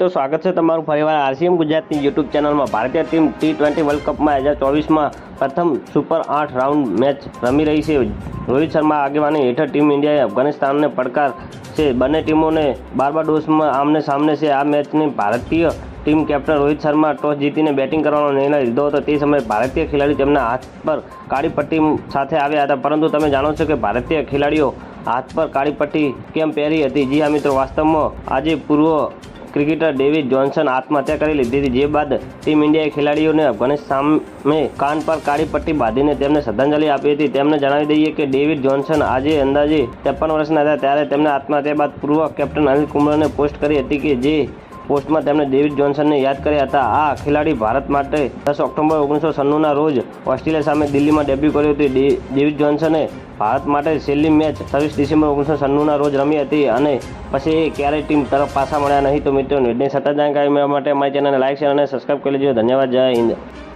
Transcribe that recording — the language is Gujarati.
તો સ્વાગત છે તમારું ફરીવાર આરસીએમ ગુજરાતની યુટ્યુબ ચેનલમાં. ભારતીય ટીમ ટી ટ્વેન્ટી વર્લ્ડ કપમાં હજાર ચોવીસમાં પ્રથમ સુપર આઠ રાઉન્ડ મેચ રમી રહી છે. રોહિત શર્મા આગેવાની હેઠળ ટીમ ઇન્ડિયાએ અફઘાનિસ્તાનને પડકાર છે બંને ટીમોને બાર્બાડોસમાં આમને સામને છે. આ મેચની ભારતીય team captain Rohit Sharma toss જીતીને બેટિંગ કરવાનો નિર્ણય લીધો હતો. તે સમયે ભારતીય ખેલાડી તેમના હાથ પર કાળી પટ્ટી સાથે આવ્યા હતા. પરંતુ તમે જાણો છો કે ભારતીય ખેલાડીઓ હાથ પર કાળી પટ્ટી કેમ પહેરી હતી? જી હા મિત્રો, વાસ્તવમાં આજે પૂર્વ ક્રિકેટર ડેવિડ જોન્સન આત્મહત્યા કરી લીધી હતી. જે બાદ ટીમ ઇન્ડિયાએ ખેલાડીઓને અફઘાનિસ્તાન સામે કાન પર કાળી પટ્ટી બાંધીને તેમને શ્રદ્ધાંજલિ આપી હતી. તેમને જણાવી દઈએ કે ડેવિડ જોન્સન આજે અંદાજે ત્રેપન વર્ષના હતા ત્યારે તેમણે આત્મહત્યા બાદ પૂર્વ કેપ્ટન અનિલ કુંબળને પોસ્ટ કરી હતી કે જે પોસ્ટમાં તેમણે ડેવિડ જોન્સનને યાદ કર્યા હતા. આ ખેલાડી ભારત માટે દસ ઓક્ટોબર ઓગણીસો સન્નુના રોજ ઓસ્ટ્રેલિયા સામે દિલ્હીમાં ડેબ્યુ કર્યું હતું. ડેવિડ જોન્સને ભારત માટે છેલ્લી મેચ છવ્વીસ ડિસેમ્બર ઓગણીસો સન્નુના રોજ રમી હતી અને પછી ક્યારેય ટીમ તરફ પાછા મળ્યા નહીં. તો મિત્રો નિર્ણય સતત જાણકારી મેળવવા માટે અમારી ચેનલને લાઈક, શેર અને સબસ્ક્રાઈબ કરી લેજો. ધન્યવાદ. જય હિન્દ.